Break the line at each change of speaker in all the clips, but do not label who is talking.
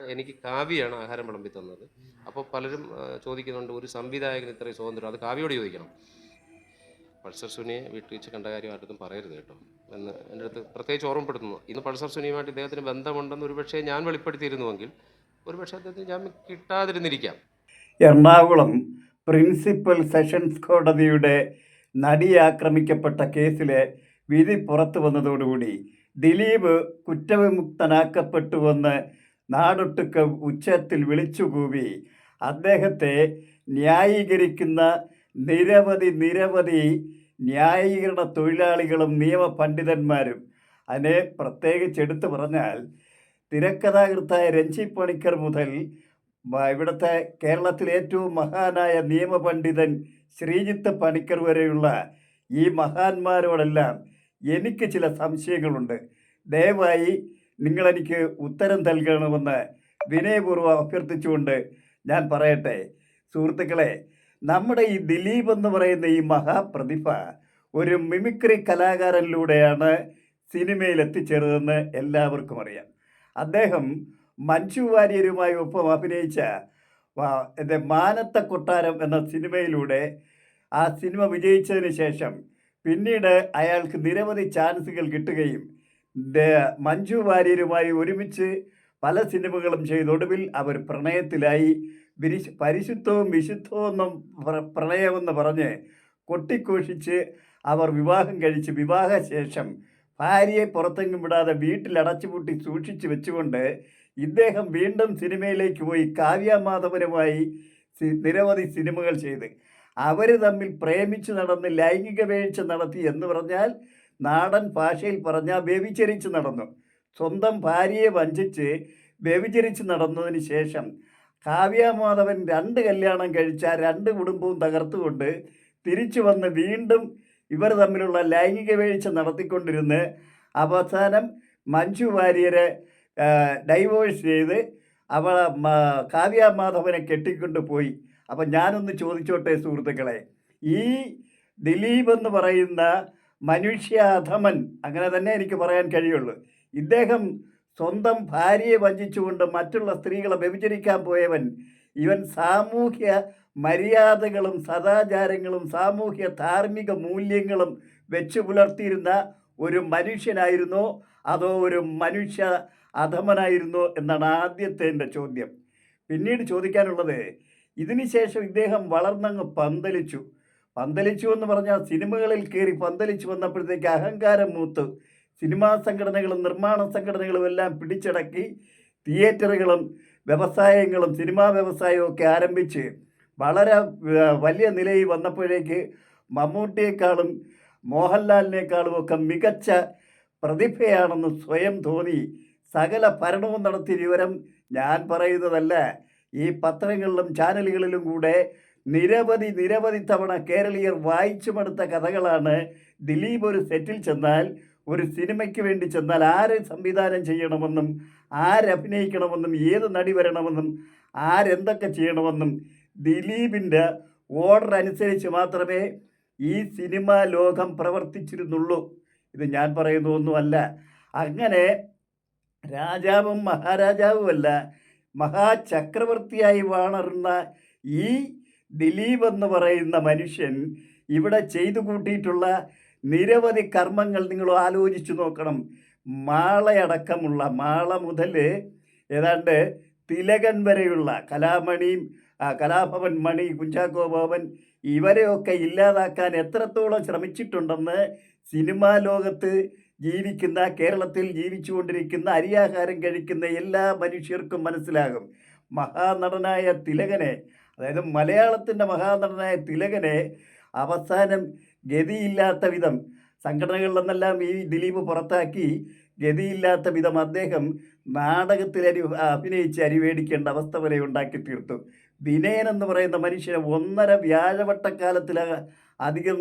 എനിക്ക് കാവ്യയാണ് ആഹാരം വിളമ്പി തന്നത്. അപ്പോൾ പലരും ചോദിക്കുന്നുണ്ട് ഒരു സംവിധായകന് ഇത്രയും സ്വാതന്ത്ര്യം അത് കാവ്യയോട് ചോദിക്കണം. പൾസർ സുനിയെ വീട്ടിൽ വെച്ച് കണ്ട കാര്യം ആരുടെ പറയരുത് കേട്ടോ. എന്ന് എന്റെ അടുത്ത് പ്രത്യേകിച്ച് ഓർമ്മപ്പെടുത്തുന്നു. ഇന്ന് പൾസർ സുനിയുമായിട്ട് ഇദ്ദേഹത്തിന് ബന്ധമുണ്ടെന്ന് ഒരുപക്ഷെ ഞാൻ വെളിപ്പെടുത്തിയിരുന്നുവെങ്കിൽ ഒരുപക്ഷെ അദ്ദേഹത്തിന് ഞാൻ കിട്ടാതിരുന്നിരിക്കാം.
എറണാകുളം പ്രിൻസിപ്പൽ സെഷൻസ് കോടതിയുടെ നടി ആക്രമിക്കപ്പെട്ട കേസിലെ വിധി പുറത്തു വന്നതോടുകൂടി ദിലീപ് കുറ്റവിമുക്തനാക്കപ്പെട്ടുവെന്ന് നാടൊട്ടുക്ക് ഉച്ചത്തിൽ വിളിച്ചുകൂവി. അദ്ദേഹത്തെ ന്യായീകരിക്കുന്ന നിരവധി നിരവധി ന്യായീകരണ തൊഴിലാളികളും നിയമ പണ്ഡിതന്മാരും അതിനെ പ്രത്യേകിച്ച് എടുത്തു പറഞ്ഞാൽ തിരക്കഥാകൃത്തായ രഞ്ജി പണിക്കർ മുതൽ ഇവിടുത്തെ കേരളത്തിലെ ഏറ്റവും മഹാനായ നിയമപണ്ഡിതൻ ശ്രീജിത്ത് പണിക്കർ വരെയുള്ള ഈ മഹാന്മാരോടെല്ലാം എനിക്ക് ചില സംശയങ്ങളുണ്ട്. ദയവായി നിങ്ങളെനിക്ക് ഉത്തരം നൽകണമെന്ന് വിനയപൂർവം അഭ്യർത്ഥിച്ചുകൊണ്ട് ഞാൻ പറയട്ടെ. സുഹൃത്തുക്കളെ നമ്മുടെ ഈ ദിലീപ് എന്ന് പറയുന്ന ഈ മഹാപ്രതിഭ ഒരു മിമിക്രി കലാകാരനിലൂടെയാണ് സിനിമയിൽ എത്തിച്ചേർന്നതെന്ന് എല്ലാവർക്കും അറിയാം. അദ്ദേഹം മഞ്ജു വാര്യരുമായി ഒപ്പം അഭിനയിച്ച എന്റെ മാനത്ത കൊട്ടാരം എന്ന സിനിമയിലൂടെ ആ സിനിമ വിജയിച്ചതിന് ശേഷം പിന്നീട് അയാൾക്ക് നിരവധി ചാൻസുകൾ കിട്ടുകയും മഞ്ജു വാര്യരുമായി ഒരുമിച്ച് പല സിനിമകളും ചെയ്ത്. ഒടുവിൽ അവർ പ്രണയത്തിലായി. വിരിശ് പരിശുദ്ധവും വിശുദ്ധവും എന്നും പ്ര- പ്രണയമെന്ന് പറഞ്ഞ് കൊട്ടിഘോഷിച്ച് അവർ വിവാഹം കഴിച്ച് വിവാഹശേഷം ഭാര്യയെ പുറത്തെങ്ങും വിടാതെ വീട്ടിൽ അടച്ചുപൂട്ടി സൂക്ഷിച്ചു വെച്ചുകൊണ്ട് ഇദ്ദേഹം വീണ്ടും സിനിമയിലേക്ക് പോയി കാവ്യമാധവനുമായി നിരവധി സിനിമകൾ ചെയ്ത്. അവർ തമ്മിൽ പ്രേമിച്ച് നടന്ന് ലൈംഗിക വീഴ്ച നടത്തി എന്ന് പറഞ്ഞാൽ നാടൻ ഭാഷയിൽ പറഞ്ഞാൽ വ്യഭിചരിച്ച് നടന്നു. സ്വന്തം ഭാര്യയെ വഞ്ചിച്ച് വ്യഭിചരിച്ച് നടന്നതിന് ശേഷം കാവ്യമാധവൻ രണ്ട് കല്യാണം കഴിച്ച രണ്ട് കുടുംബവും തകർത്തുകൊണ്ട് തിരിച്ചു വന്ന് വീണ്ടും ഇവർ തമ്മിലുള്ള ലൈംഗിക വീഴ്ച നടത്തിക്കൊണ്ടിരുന്ന് അവസാനം മഞ്ജു വാര്യരെ ഡൈവോഴ്സ് ചെയ്ത് അവൾ കാവ്യാമാധവനെ കെട്ടിക്കൊണ്ട് പോയി. അപ്പം ഞാനൊന്ന് ചോദിച്ചോട്ടെ സുഹൃത്തുക്കളെ ഈ ദിലീപ് എന്ന് പറയുന്ന മനുഷ്യ അധമൻ അങ്ങനെ തന്നെ എനിക്ക് പറയാൻ കഴിയുള്ളൂ. ഇദ്ദേഹം സ്വന്തം ഭാര്യയെ വഞ്ചിച്ചുകൊണ്ട് മറ്റുള്ള സ്ത്രീകളെ വ്യഭിചരിക്കാൻ പോയവൻ ഇവൻ സാമൂഹ്യ മര്യാദകളും സദാചാരങ്ങളും സാമൂഹ്യ ധാർമ്മിക മൂല്യങ്ങളും വെച്ച് പുലർത്തിയിരുന്ന ഒരു മനുഷ്യനായിരുന്നോ. അതോ ഒരു മനുഷ്യ അധമനായിരുന്നോ എന്നാണ് ആദ്യത്തെ എന്റെ ചോദ്യം. പിന്നീട് ചോദിക്കാനുള്ളത് ഇതിനുശേഷം ഇദ്ദേഹം വളർന്നങ്ങ് പന്തലിച്ചു. പന്തലിച്ചു എന്ന് പറഞ്ഞാൽ സിനിമകളിൽ കയറി പന്തലിച്ചു വന്നപ്പോഴത്തേക്ക് അഹങ്കാരം മൂത്ത്. സിനിമാ സംഘടനകളും നിർമ്മാണ സംഘടനകളും എല്ലാം പിടിച്ചടക്കി തിയേറ്ററുകളും വ്യവസായങ്ങളും സിനിമാ വ്യവസായവും ഒക്കെ ആരംഭിച്ച് വളരെ വലിയ നിലയിൽ വന്നപ്പോഴേക്ക് മമ്മൂട്ടിയേക്കാളും മോഹൻലാലിനേക്കാളും ഒക്കെ മികച്ച പ്രതിഭയാണെന്ന് സ്വയം തോന്നി. സകല ഭരണവും നടത്തിയ വിവരം ഞാൻ പറയുന്നതല്ല. ഈ പത്രങ്ങളിലും ചാനലുകളിലും കൂടെ നിരവധി നിരവധി തവണ കേരളീയർ വായിച്ചു മടുത്ത കഥകളാണ് ദിലീപ് ഒരു സെറ്റിൽ ചെന്നാൽ ഒരു സിനിമയ്ക്ക് വേണ്ടി ചെന്നാൽ ആര് സംവിധാനം ചെയ്യണമെന്നും ആരഭിനയിക്കണമെന്നും ഏത് നടി വരണമെന്നും ആരെന്തൊക്കെ ചെയ്യണമെന്നും ദിലീപിന്റെ ഓർഡർ അനുസരിച്ച് മാത്രമേ ഈ സിനിമാ ലോകം പ്രവർത്തിച്ചിരുന്നുള്ളൂ. ഇത് ഞാൻ പറയുന്ന ഒന്നുമല്ല. അങ്ങനെ രാജാവും മഹാരാജാവുമല്ല മഹാചക്രവർത്തിയായി വാണറുന്ന ഈ ദിലീപ് എന്ന് പറയുന്ന മനുഷ്യൻ ഇവിടെ ചെയ്തു കൂട്ടിയിട്ടുള്ള നിരവധി കർമ്മങ്ങൾ നിങ്ങൾ ആലോചിച്ചു നോക്കണം. മാളയടക്കമുള്ള മാള മുതൽ ഏതാണ്ട് തിലകൻ വരെയുള്ള കലാമണിയും കലാഭവൻ മണി കുഞ്ചാക്കോ ഭവൻ ഇവരെയൊക്കെ ഇല്ലാതാക്കാൻ എത്രത്തോളം ശ്രമിച്ചിട്ടുണ്ടെന്ന് സിനിമാ ലോകത്ത് ജീവിക്കുന്ന കേരളത്തിൽ ജീവിച്ചുകൊണ്ടിരിക്കുന്ന അരിയാഹാരം കഴിക്കുന്ന എല്ലാ മനുഷ്യർക്കും മനസ്സിലാകും. മഹാനടനായ തിലകനെ അതായത് മലയാളത്തിന്റെ മഹാനടനായ തിലകനെ അവസാനം ഗതിയില്ലാത്ത വിധം സംഘടനകളിൽ നിന്നെല്ലാം ഈ ദിലീപ് പുറത്താക്കി ഗതിയില്ലാത്ത വിധം അദ്ദേഹം നാടകത്തിൽ അരി അഭിനയിച്ച് അരിവേടിക്കേണ്ട അവസ്ഥ വരെ ഉണ്ടാക്കി തീർത്തു. വിനയൻ എന്ന് പറയുന്ന മനുഷ്യനെ ഒന്നര വ്യാഴവട്ടക്കാലത്തിൽ അധികം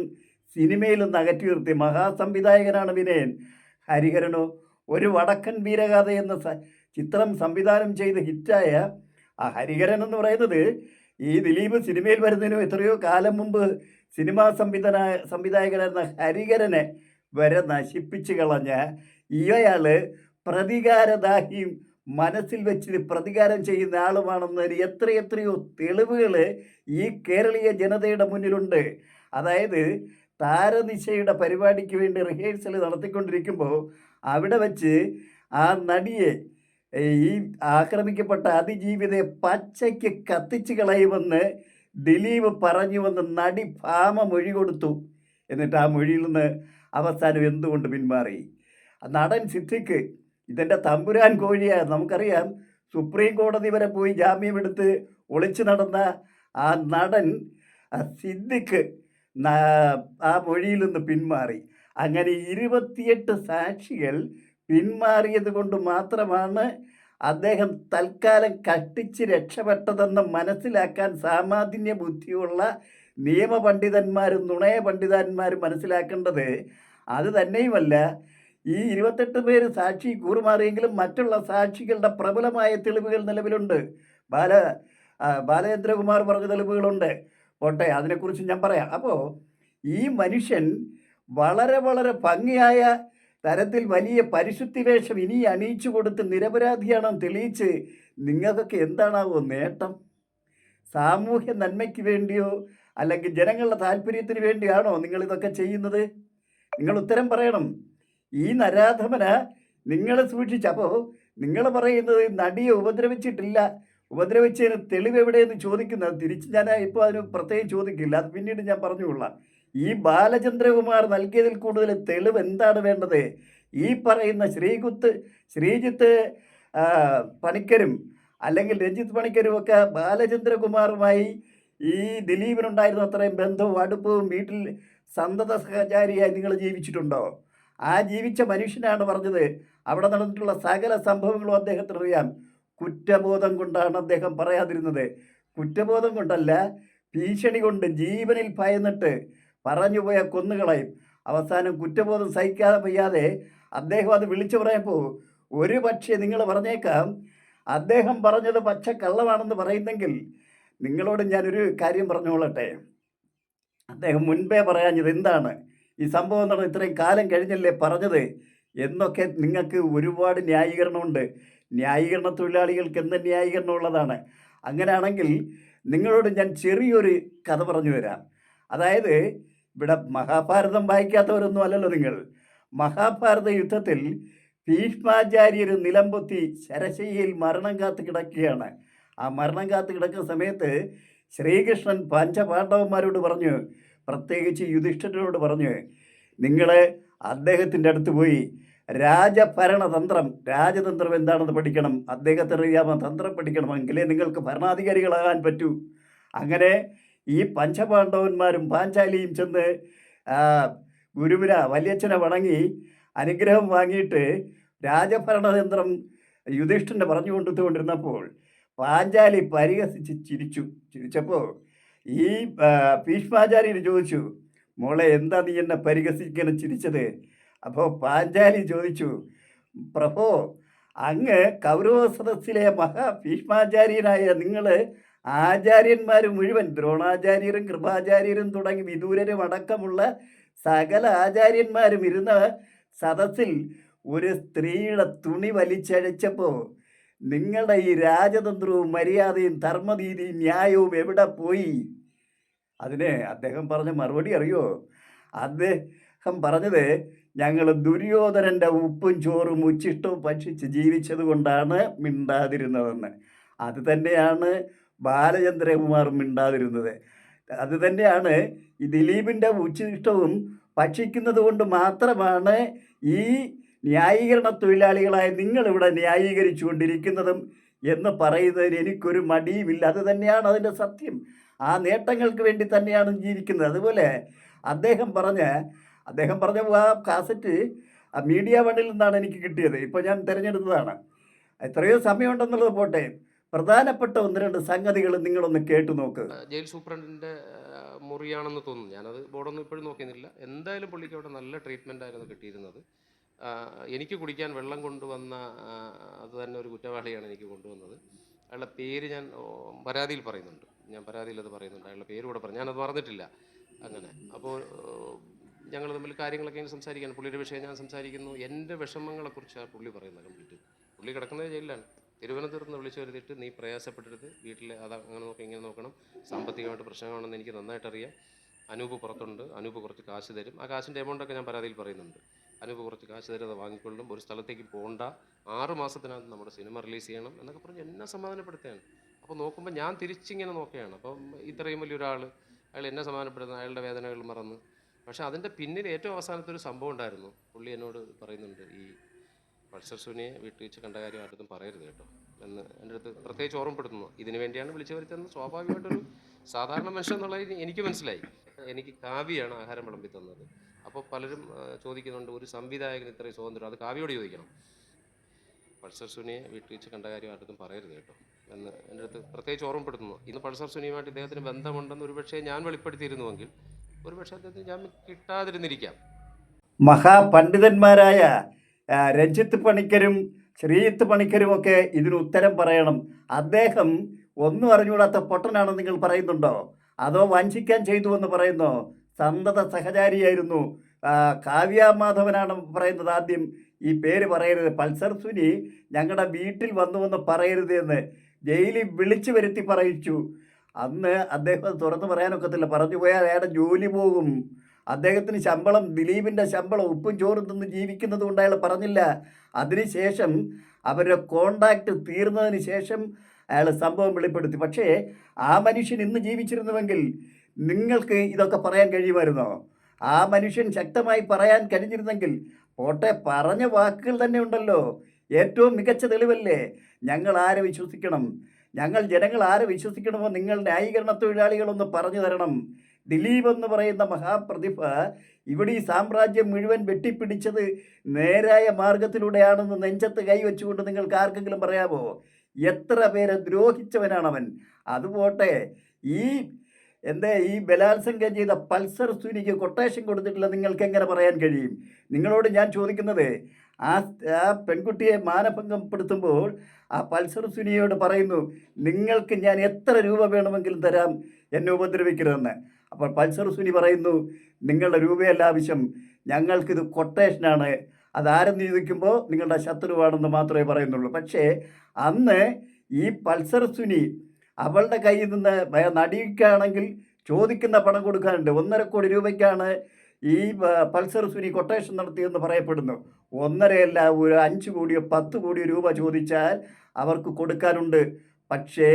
സിനിമയിൽ നിന്ന് അകറ്റി നിർത്തി. മഹാസംവിധായകനാണ് വിനയൻ. ഹരിഹരനോ ഒരു വടക്കൻ വീരഗാഥ എന്ന ചിത്രം സംവിധാനം ചെയ്ത് ഹിറ്റായ ആ ഹരിഹരൻ എന്ന് പറയുന്നത് ഈ ദിലീപ് സിനിമയിൽ വരുന്നതിനും എത്രയോ കാലം മുമ്പ് സിനിമാ സംവിധാന സംവിധായകനായിരുന്ന ഹരികരനെ വരെ നശിപ്പിച്ചു കളഞ്ഞ ഇയാൾ പ്രതികാരദാഹിയും മനസ്സിൽ വെച്ച് പ്രതികാരം ചെയ്യുന്ന ആളുമാണെന്നതിന് എത്രയെത്രയോ തെളിവുകൾ ഈ കേരളീയ ജനതയുടെ മുന്നിലുണ്ട്. അതായത് താരനിശയുടെ പരിപാടിക്ക് വേണ്ടി റിഹേഴ്സൽ നടത്തിക്കൊണ്ടിരിക്കുമ്പോൾ അവിടെ വച്ച് ആ നടിയെ ഈ ആക്രമിക്കപ്പെട്ട അതിജീവിതയെ പച്ചയ്ക്ക് കത്തിച്ചു കളയുമെന്ന് ദിലീപ് പറഞ്ഞുവെന്ന് നടി ഭാമ മൊഴി കൊടുത്തു. എന്നിട്ട് ആ മൊഴിയിൽ നിന്ന് അവസാനം എന്തുകൊണ്ട് പിന്മാറി? നടൻ സിദ്ധിക്ക് ഇതെന്റെ തമ്പുരാൻ കോഴിയാണ് നമുക്കറിയാം സുപ്രീം കോടതി വരെ പോയി ജാമ്യമെടുത്ത് ഒളിച്ചു നടന്ന ആ നടൻ സിദ്ധിക്ക് ആ മൊഴിയിൽ നിന്ന് പിന്മാറി. അങ്ങനെ ഇരുപത്തിയെട്ട് സാക്ഷികൾ പിന്മാറിയത് കൊണ്ട് മാത്രമാണ് അദ്ദേഹം തൽക്കാലം കട്ടിച്ച് രക്ഷപ്പെട്ടതെന്ന് മനസ്സിലാക്കാൻ സാമാന്യ ബുദ്ധിയുള്ള നിയമപണ്ഡിതന്മാരും നുണയ പണ്ഡിതന്മാരും മനസ്സിലാക്കേണ്ടത് അത് തന്നെയുമല്ല. ഈ ഇരുപത്തെട്ട് പേര് സാക്ഷി കൂറുമാറിയെങ്കിലും മറ്റുള്ള സാക്ഷികളുടെ പ്രബലമായ തെളിവുകൾ നിലവിലുണ്ട്. ബാല ബാലചന്ദ്രകുമാർ പറഞ്ഞ തെളിവുകളുണ്ട്. പോട്ടെ അതിനെക്കുറിച്ച് ഞാൻ പറയാം. അപ്പോൾ ഈ മനുഷ്യൻ വളരെ വളരെ ഭംഗിയായ തരത്തിൽ വലിയ പരിശുദ്ധി വേഷം ഇനി അണിയിച്ചു കൊടുത്ത് നിരപരാധിയാണെന്ന് തെളിയിച്ച് നിങ്ങൾക്കൊക്കെ എന്താണാവോ നേട്ടം? സാമൂഹ്യ നന്മയ്ക്ക് വേണ്ടിയോ അല്ലെങ്കിൽ ജനങ്ങളുടെ താല്പര്യത്തിന് വേണ്ടിയാണോ നിങ്ങൾ ഇതൊക്കെ ചെയ്യുന്നത്? നിങ്ങൾ ഉത്തരം പറയണം. ഈ നരാധമന നിങ്ങളെ സൂക്ഷിച്ചപ്പോൾ നിങ്ങൾ പറയുന്നത് നടിയെ ഉപദ്രവിച്ചിട്ടില്ല. ഉപദ്രവിച്ചതിന് തെളിവ് എവിടെയെന്ന് ചോദിക്കുന്നത് തിരിച്ച് ഞാൻ ഇപ്പോൾ അതിന് പ്രത്യേകം ചോദിക്കില്ല. അത് പിന്നീട് ഞാൻ പറഞ്ഞുകൊള്ളാം. ഈ ബാലചന്ദ്രകുമാർ നൽകിയതിൽ കൂടുതൽ തെളിവ് എന്താണ് വേണ്ടത്? ഈ പറയുന്ന ശ്രീകുത്ത് ശ്രീജിത്ത് പണിക്കരും അല്ലെങ്കിൽ രഞ്ജിത്ത് പണിക്കരും ഒക്കെ ബാലചന്ദ്രകുമാറുമായി ഈ ദിലീപിനുണ്ടായിരുന്ന അത്രയും ബന്ധവും അടുപ്പവും വീട്ടിൽ സന്തത സഹചാരിയായി നിങ്ങൾ ജീവിച്ചിട്ടുണ്ടോ? ആ ജീവിച്ച മനുഷ്യനാണ് പറഞ്ഞത്. അവിടെ നടന്നിട്ടുള്ള സകല സംഭവങ്ങളും അദ്ദേഹത്തിന് അറിയാം. കുറ്റബോധം കൊണ്ടാണ് അദ്ദേഹം പറയാതിരുന്നത്. കുറ്റബോധം കൊണ്ടല്ല ഭീഷണി കൊണ്ട് ജീവനിൽ ഭയന്നിട്ട് പറഞ്ഞുപോയ കൊന്നുകളയും. അവസാനം കുറ്റബോധം സഹിക്കാതെ വയ്യാതെ അദ്ദേഹം അത് വിളിച്ചു പറയപ്പോൾ ഒരു പക്ഷേ നിങ്ങൾ പറഞ്ഞേക്കാം അദ്ദേഹം പറഞ്ഞത് പച്ച കള്ളമാണെന്ന് പറയുന്നെങ്കിൽ നിങ്ങളോട് ഞാനൊരു കാര്യം പറഞ്ഞുകൊള്ളട്ടെ അദ്ദേഹം മുൻപേ പറയാഞ്ഞത് എന്താണ്? ഈ സംഭവം നടന്ന് ഇത്രയും കാലം കഴിഞ്ഞല്ലേ പറഞ്ഞത്? എന്നൊക്കെ നിങ്ങൾക്ക് ഒരുപാട് ന്യായീകരണമുണ്ട്. ന്യായീകരണ തൊഴിലാളികൾക്ക് എന്ത് ന്യായീകരണം ഉള്ളതാണ് അങ്ങനെയാണെങ്കിൽ നിങ്ങളോട് ഞാൻ ചെറിയൊരു കഥ പറഞ്ഞു തരാം. അതായത് ഇവിടെ മഹാഭാരതം വായിക്കാത്തവരൊന്നും അല്ലല്ലോ നിങ്ങൾ. മഹാഭാരത യുദ്ധത്തിൽ ഭീഷ്മാചാര്യർ നിലംപൊത്തി ശരശയ്യയിൽ മരണം കാത്ത് കിടക്കുകയാണ്. ആ മരണം കാത്ത് കിടക്കുന്ന സമയത്ത് ശ്രീകൃഷ്ണൻ പഞ്ചപാണ്ഡവന്മാരോട് പറഞ്ഞു പ്രത്യേകിച്ച് യുധിഷ്ഠിരനോട് പറഞ്ഞു നിങ്ങൾ അദ്ദേഹത്തിന്റെ അടുത്ത് പോയി രാജഭരണതന്ത്രം രാജതന്ത്രം എന്താണെന്ന് പഠിക്കണം. അദ്ദേഹത്തിന് അറിയാമോ തന്ത്രം പഠിക്കണം എങ്കിലേ നിങ്ങൾക്ക് ഭരണാധികാരികളാകാൻ പറ്റൂ. അങ്ങനെ ഈ പഞ്ചപാണ്ഡവന്മാരും പാഞ്ചാലിയും ചെന്ന് ഗുരുവിന വലിയച്ഛനെ വണങ്ങി അനുഗ്രഹം വാങ്ങിയിട്ട് രാജഭരണതന്ത്രം യുധിഷ്ഠിരനെ പറഞ്ഞു കൊണ്ടുകൊണ്ടിരുന്നപ്പോൾ പാഞ്ചാലി പരിഹസിച്ച് ചിരിച്ചു. ചിരിച്ചപ്പോൾ ഈ ഭീഷ്മാചാര്യന് ചോദിച്ചു മോളെ എന്താ നീ എന്നെ പരിഹസിക്കാൻ ചിരിച്ചത്. അപ്പോൾ പാഞ്ചാലി ചോദിച്ചു പ്രഭോ അങ്ങ് കൗരവ സദസ്സിലെ മഹാ ഭീഷ്മാചാര്യനായ നിങ്ങൾ ആചാര്യന്മാർ മുഴുവൻ ദ്രോണാചാര്യരും കൃപാചാര്യരും തുടങ്ങി വിദൂരരും അടക്കമുള്ള സകല ആചാര്യന്മാരും ഇരുന്ന സദസ്സിൽ ഒരു സ്ത്രീയുടെ തുണി വലിച്ചഴച്ചപ്പോൾ നിങ്ങളുടെ ഈ രാജതന്ത്രവും മര്യാദയും ധർമ്മനീതിയും ന്യായവും എവിടെ പോയി? അതിന് അദ്ദേഹം പറഞ്ഞ മറുപടി അറിയോ? അദ്ദേഹം പറഞ്ഞത് ഞങ്ങൾ ദുര്യോധനന്റെ ഉപ്പും ചോറും ഉച്ചിഷ്ടവും ഭക്ഷിച്ച് ജീവിച്ചത് കൊണ്ടാണ് മിണ്ടാതിരുന്നതെന്ന്. അത് തന്നെയാണ് ബാലചന്ദ്രകുമാർ മിണ്ടാതിരുന്നത്. അത് തന്നെയാണ് ഈ ദിലീപിന്റെ ഉച്ചിഷ്ടവും ഭക്ഷിക്കുന്നത് കൊണ്ട് മാത്രമാണ് ഈ ന്യായീകരണ തൊഴിലാളികളായ നിങ്ങളിവിടെ ന്യായീകരിച്ചു കൊണ്ടിരിക്കുന്നതും എന്ന് പറയുന്നതിന് എനിക്കൊരു മടിയുമില്ല. അത് തന്നെയാണ് അതിന്റെ സത്യം. ആ നേട്ടങ്ങൾക്ക് വേണ്ടി തന്നെയാണ് ജീവിക്കുന്നത്. അതുപോലെ അദ്ദേഹം പറഞ്ഞ അദ്ദേഹം പറഞ്ഞ ആ കാസറ്റ് മീഡിയ വണ്ണിൽ നിന്നാണ് എനിക്ക് കിട്ടിയത്. ഇപ്പോൾ ഞാൻ തിരഞ്ഞെടുത്തതാണ്. എത്രയോ സമയമുണ്ടെന്നുള്ളത് പോട്ടെ. പ്രധാനപ്പെട്ട ഒന്ന് രണ്ട് സംഗതികൾ നിങ്ങളൊന്ന് കേട്ടു നോക്ക്.
ജയിൽ സൂപ്രണ്ടിന്റെ മുറിയാണെന്ന് തോന്നുന്നു. ഞാനത് ബോർഡൊന്നും ഇപ്പോഴും നോക്കിയിരുന്നില്ല. എന്തായാലും പുള്ളിക്ക് അവിടെ നല്ല ട്രീറ്റ്മെന്റ് ആയിരുന്നു കിട്ടിയിരുന്നത്. എനിക്ക് കുടിക്കാൻ വെള്ളം കൊണ്ടുവന്ന അത് തന്നെ ഒരു കുറ്റവാളിയാണ് എനിക്ക് കൊണ്ടുവന്നത്. അയാളുടെ പേര് ഞാൻ പരാതിയിൽ പറയുന്നുണ്ട്. ഞാൻ പരാതിയിൽ അത് പറയുന്നുണ്ട്. അയാളുടെ പേര് കൂടെ പറഞ്ഞു. ഞാനത് മറന്നിട്ടില്ല. അങ്ങനെ. അപ്പോൾ ഞങ്ങൾ തമ്മിൽ കാര്യങ്ങളൊക്കെ സംസാരിക്കാൻ പുള്ളിയുടെ വിഷയം ഞാൻ സംസാരിക്കുന്നു. എന്റെ വിഷമങ്ങളെക്കുറിച്ചാണ് പുള്ളി പറയുന്നത്. കംപ്ലീറ്റ്. പുള്ളി കിടക്കുന്നത് ജയിലിലാണ്. തിരുവനന്തപുരത്ത് നിന്ന് വിളിച്ചു വരുത്തിയിട്ട് നീ പ്രയാസപ്പെടരുത് വീട്ടിൽ അത് അങ്ങനെ നോക്കി ഇങ്ങനെ നോക്കണം. സാമ്പത്തികമായിട്ട് പ്രശ്നമാണെന്ന് എനിക്ക് നന്നായിട്ട് അറിയാം അനൂപ് പുറത്തുണ്ട്. അനൂപ് കുറച്ച് കാശ് തരും. ആ കാശിന്റെ എമൗണ്ടൊക്കെ ഞാൻ പരാതിയിൽ പറയുന്നുണ്ട്. അനൂപ് കുറച്ച് കാശ് തരും അത് വാങ്ങിക്കൊള്ളും. ഒരു സ്ഥലത്തേക്ക് പോകണ്ട ആറ് മാസത്തിനകത്ത് നമ്മുടെ സിനിമ റിലീസ് ചെയ്യണം എന്നൊക്കെ പറഞ്ഞ് എന്നെ സമാധാനപ്പെടുത്തുകയാണ്. അപ്പോൾ നോക്കുമ്പോൾ ഞാൻ തിരിച്ചിങ്ങനെ നോക്കുകയാണ്. അപ്പം ഇത്രയും വലിയൊരാൾ അയാൾ എന്നെ സമാധാനപ്പെടുത്തുന്ന. അയാളുടെ വേദനകൾ മറന്ന്. പക്ഷേ അതിന്റെ പിന്നിൽ ഏറ്റവും അവസാനത്തെ ഒരു സംഭവം ഉണ്ടായിരുന്നു. പുള്ളി എന്നോട് പറയുന്നുണ്ട് ഈ പൾസർ സുനിയെ വീട്ടിൽ വെച്ച് കണ്ട കാര്യം ആർക്കും പറയരുത് കേട്ടോ. എന്ന് എന്റെ അടുത്ത് പ്രത്യേകിച്ച് ഓർമ്മപ്പെടുത്തുന്നു. ഇതിനു വേണ്ടിയാണ് വിളിച്ചു വരുത്തുന്നത് സ്വാഭാവികമായിട്ടൊരു സാധാരണ മനുഷ്യൻ എന്നുള്ളത് എനിക്ക് മനസ്സിലായി. എനിക്ക് കാവ്യാണ് ആഹാരം വിളമ്പി തന്നത്. അപ്പോൾ പലരും ചോദിക്കുന്നുണ്ട് ഒരു സംവിധായകന് ഇത്രയും സ്വാതന്ത്ര്യം അത് കാവ്യോട് ചോദിക്കണം. പൾസർ സുനിയെ വീട്ടിൽ വെച്ച് കണ്ട കാര്യം ആർക്കും പറയരുത് കേട്ടോ. എന്ന് എന്റെ അടുത്ത് പ്രത്യേകിച്ച് ഓർമ്മപ്പെടുത്തുന്നു. ഇന്ന് പൾസർ സുനിയുമായിട്ട് ഇദ്ദേഹത്തിന് ബന്ധമുണ്ടെന്ന് ഒരുപക്ഷെ ഞാൻ വെളിപ്പെടുത്തിയിരുന്നുവെങ്കിൽ ഒരുപക്ഷേ അദ്ദേഹത്തിന് ഞാൻ കിട്ടാതിരുന്നിരിക്കാം.
മഹാപണ്ഡിതന്മാരായ രഞ്ജിത്ത് പണിക്കരും ശ്രീജിത്ത് പണിക്കരും ഒക്കെ ഇതിന് ഉത്തരം പറയണം. അദ്ദേഹം ഒന്നും അറിഞ്ഞുകൂടാത്ത പൊട്ടനാണെന്ന് നിങ്ങൾ പറയുന്നുണ്ടോ? അതോ വഞ്ചിക്കാൻ ചെയ്തു എന്ന് പറയുന്നോ? സന്തത സഹചാരിയായിരുന്നു. കാവ്യ മാധവനാണ് പറയുന്നത് ആദ്യം. ഈ പേര് പറയരുത്. പൾസർ സുനി ഞങ്ങളുടെ വീട്ടിൽ വന്നുവെന്ന് പറയരുത് എന്ന് ജയിലിൽ വിളിച്ചു വരുത്തി പറയിച്ചു. അന്ന് അദ്ദേഹം തുറന്നു പറയാനൊക്കത്തില്ല. പറഞ്ഞു പോയാൽ അയാളുടെ ജോലി പോകും. അദ്ദേഹത്തിന് ശമ്പളം ദിലീപിന്റെ ശമ്പളം ഉപ്പും ചോറും തിന്ന് ജീവിക്കുന്നത് കൊണ്ട് അയാൾ പറഞ്ഞില്ല. അതിനുശേഷം അവരുടെ കോണ്ടാക്ട് തീർന്നതിന് ശേഷം അയാൾ സംഭവം വെളിപ്പെടുത്തി. പക്ഷേ ആ മനുഷ്യൻ ഇന്ന് ജീവിച്ചിരുന്നുവെങ്കിൽ നിങ്ങൾക്ക് ഇതൊക്കെ പറയാൻ കഴിയുമായിരുന്നോ? ആ മനുഷ്യൻ ശക്തമായി പറയാൻ കഴിഞ്ഞിരുന്നെങ്കിൽ പോട്ടെ പറഞ്ഞ വാക്കുകൾ തന്നെ ഉണ്ടല്ലോ. ഏറ്റവും മികച്ച തെളിവല്ലേ? ഞങ്ങൾ ആരെ വിശ്വസിക്കണം? ഞങ്ങൾ ജനങ്ങൾ ആരെ വിശ്വസിക്കണമോ? നിങ്ങൾ ന്യായീകരണ തൊഴിലാളികളൊന്ന് പറഞ്ഞു തരണം. ദിലീപ് എന്ന് പറയുന്ന മഹാപ്രതിഭ ഇവിടെ ഈ സാമ്രാജ്യം മുഴുവൻ വെട്ടിപ്പിടിച്ചത് നേരായ മാർഗത്തിലൂടെയാണെന്ന് നെഞ്ചത്ത് കൈവച്ചുകൊണ്ട് നിങ്ങൾക്ക് ആർക്കെങ്കിലും പറയാമോ? എത്ര പേരെ അവൻ അതുപോട്ടെ ഈ എന്താ ഈ ബലാത്സംഗം ചെയ്ത പൾസർ സുനിക്ക് കൊട്ടേഷൻ കൊടുത്തിട്ടില്ല നിങ്ങൾക്ക് എങ്ങനെ പറയാൻ കഴിയും? നിങ്ങളോട് ഞാൻ ചോദിക്കുന്നത് ആ ആ പെൺകുട്ടിയെ മാനഭംഗപ്പെടുത്തുമ്പോൾ ആ പൾസർ സുനിയോട് പറയുന്നു നിങ്ങൾക്ക് ഞാൻ എത്ര രൂപ വേണമെങ്കിലും തരാം എന്നെ ഉപദ്രവിക്കരുതെന്ന്. അപ്പോൾ പൾസർ സുനി പറയുന്നു നിങ്ങളുടെ രൂപയല്ല ആവശ്യം ഞങ്ങൾക്കിത് കൊട്ടേഷനാണ് അതാരെന്ന് ചോദിക്കുമ്പോൾ നിങ്ങളുടെ ശത്രുവാണെന്ന് മാത്രമേ പറയുന്നുള്ളൂ. പക്ഷേ അന്ന് ഈ പൾസർ സുനി അവളുടെ കയ്യിൽ നിന്ന് നടിക്കാണെങ്കിൽ ചോദിക്കുന്ന പണം കൊടുക്കാനുണ്ട്. ഒന്നര കോടി രൂപയ്ക്കാണ് ഈ പൾസർ സുനി കൊട്ടേഷൻ നടത്തിയെന്ന് പറയപ്പെടുന്നു. ഒന്നരയല്ല ഒരു അഞ്ച് കോടിയോ പത്ത് കോടിയോ രൂപ ചോദിച്ചാൽ അവർക്ക് കൊടുക്കാനുണ്ട്. പക്ഷേ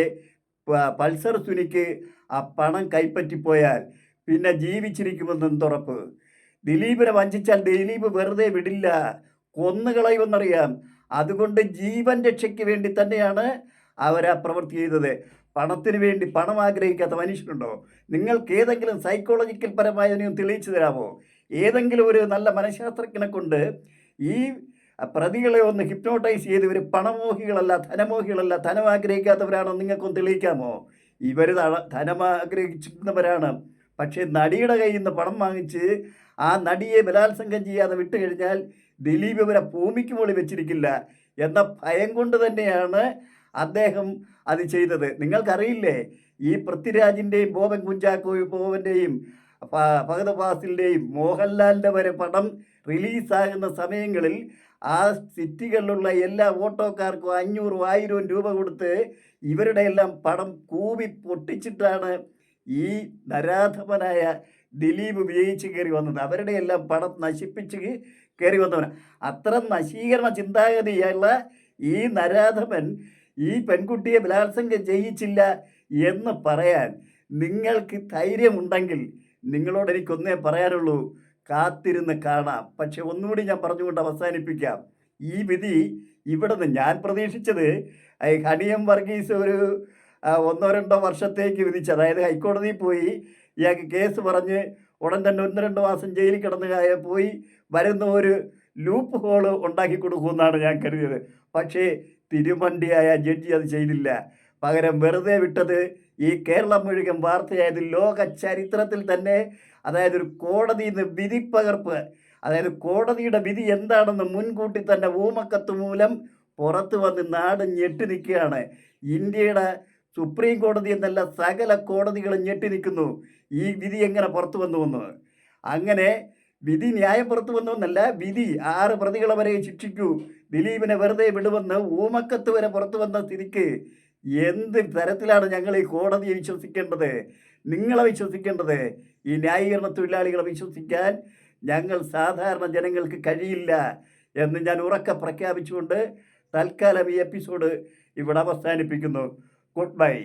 പൾസർ സുനിക്ക് ആ പണം കൈപ്പറ്റിപ്പോയാൽ പിന്നെ ജീവിച്ചിരിക്കുമെന്ന് എന്തുറപ്പ് ദിലീപിനെ വഞ്ചിച്ചാൽ ദിലീപ് വെറുതെ വിടില്ല. കൊന്നുകളയുമെന്നറിയാം അതുകൊണ്ട് ജീവൻ രക്ഷയ്ക്ക് വേണ്ടി തന്നെയാണ് അവർ ആ പ്രവൃത്തി ചെയ്തത്. പണത്തിന് വേണ്ടി പണം ആഗ്രഹിക്കാത്ത മനുഷ്യരുണ്ടോ? നിങ്ങൾക്ക് ഏതെങ്കിലും സൈക്കോളജിക്കൽ പരമായതിനെയും തെളിയിച്ചു തരാമോ? ഏതെങ്കിലും ഒരു നല്ല മനഃശാസ്ത്രജ്ഞനെ കൊണ്ട് ഈ പ്രതികളെ ഒന്ന് ഹിപ്നോട്ടൈസ് ചെയ്ത് ഇവർ പണമോഹികളല്ല ധനമോഹികളല്ല ധനം ആഗ്രഹിക്കാത്തവരാണോ നിങ്ങൾക്കൊന്ന് തെളിയിക്കാമോ? ഇവർ ധനം പക്ഷേ നടിയുടെ കയ്യിൽ നിന്ന് പണം വാങ്ങിച്ച് ആ നടിയെ ബലാത്സംഗം ചെയ്യാതെ വിട്ടു കഴിഞ്ഞാൽ ദിലീപ് ഇവരെ ഭൂമിക്ക് മുകളിൽ വെച്ചിരിക്കില്ല എന്ന ഭയം കൊണ്ട് തന്നെയാണ് അദ്ദേഹം അത് ചെയ്തത്. നിങ്ങൾക്കറിയില്ലേ ഈ പൃഥ്വിരാജിന്റെയും ബോബൻ കുഞ്ചാക്കോ ബോബന്റെയും ഭഗത് ഫാസിലിന്റെയും മോഹൻലാലിന്റെ വരെ പടം റിലീസാകുന്ന സമയങ്ങളിൽ ആ സിറ്റികളിലുള്ള എല്ലാ ഓട്ടോക്കാർക്കും അഞ്ഞൂറും ആയിരവും രൂപ കൊടുത്ത് ഇവരുടെ എല്ലാം പടം കൂവി പൊട്ടിച്ചിട്ടാണ് ഈ നരാധമനായ ദിലീപ് വിജയിച്ച് കയറി വന്നത്. അവരുടെ എല്ലാം പടം നശിപ്പിച്ച് കയറി വന്നവനാണ് അത്ര നശീകരണ ചിന്താഗതിയുള്ള ഈ നരാധമൻ ഈ പെൺകുട്ടിയെ ബലാത്സംഗം ചെയ്യിച്ചില്ല എന്ന് പറയാൻ നിങ്ങൾക്ക് ധൈര്യമുണ്ടെങ്കിൽ നിങ്ങളോട് എനിക്കൊന്നേ പറയാനുള്ളൂ. കാത്തിരുന്ന് കാണാം. പക്ഷെ ഒന്നുകൂടി ഞാൻ പറഞ്ഞുകൊണ്ട് അവസാനിപ്പിക്കാം. ഈ വിധി ഇവിടെ നിന്ന് ഞാൻ പ്രതീക്ഷിച്ചത് ഹണിയം വർഗീസ് ഒരു ഒന്നോ രണ്ടോ വർഷത്തേക്ക് വിധിച്ച് അതായത് ഹൈക്കോടതിയിൽ പോയി ഇയാൾക്ക് കേസ് പറഞ്ഞ് ഉടൻ തന്നെ ഒന്ന് രണ്ട് മാസം ജയിലിൽ കിടന്ന് പോയി വരുന്ന ഒരു ലൂപ്പ് ഹോൾ ഉണ്ടാക്കി കൊടുക്കുമെന്നാണ് ഞാൻ കരുതിയത്. പക്ഷേ തിരുമണ്ടിയായ ജഡ്ജി അത് ചെയ്തില്ല. പകരം വെറുതെ വിട്ടത് ഈ കേരളം മുഴുവൻ വാർത്തയായത് ലോക ചരിത്രത്തിൽ തന്നെ അതായത് ഒരു കോടതിയിൽ നിന്ന് വിധിപ്പകർപ്പ് അതായത് കോടതിയുടെ വിധി എന്താണെന്ന് മുൻകൂട്ടി തന്നെ ഊമക്കത്ത് മൂലം പുറത്തു വന്ന് നാട് ഞെട്ടി നിൽക്കുകയാണ്. ഇന്ത്യയുടെ സുപ്രീം കോടതി എന്നല്ല സകല കോടതികളും ഞെട്ടി നിൽക്കുന്നു. ഈ വിധി എങ്ങനെ പുറത്തു വന്നു എന്ന്. അങ്ങനെ വിധി ന്യായം പുറത്തു വന്നു എന്നല്ല വിധി ആറ് പ്രതികളെ വരെ ശിക്ഷിക്കൂ. ദിലീപിനെ വെറുതെ വിടുവെന്ന് ഊമക്കത്ത് വരെ പുറത്തു വന്ന സ്ഥിതിക്ക് എന്ത് തരത്തിലാണ് ഞങ്ങൾ ഈ കോടതിയെ വിശ്വസിക്കേണ്ടത്? നിങ്ങളെ വിശ്വസിക്കേണ്ടത് ഈ ന്യായീകരണ തൊഴിലാളികളെ വിശ്വസിക്കാൻ ഞങ്ങൾ സാധാരണ ജനങ്ങൾക്ക് കഴിയില്ല എന്ന് ഞാൻ ഉറക്കെ പ്രഖ്യാപിച്ചുകൊണ്ട് തൽക്കാലം ഈ എപ്പിസോഡ് ഇവിടെ അവസാനിപ്പിക്കുന്നു. Good bye.